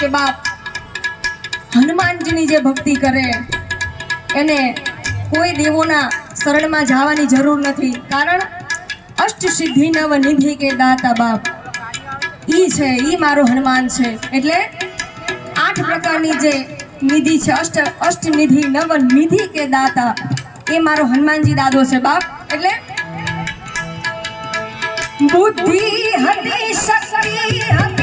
કે બાપ, હનુમાનજીની જે ભક્તિ કરે, એને કોઈ દેવોના શરણમાં જવાની જરૂર નથી. કારણ અષ્ટ સિદ્ધિ નવ નિધિ કે દાતા બાપ. ઈ છે, ઈ મારો હનુમાન છે. એટલે આઠ પ્રકારની જે નિધિ છે, અષ્ટ અષ્ટ નિધિ નવ નિધિ કે દાતા, એ મારો હનુમાનજી દાદો છે બાપ. એટલે બુદ્ધિ હતી, શક્તિ હતી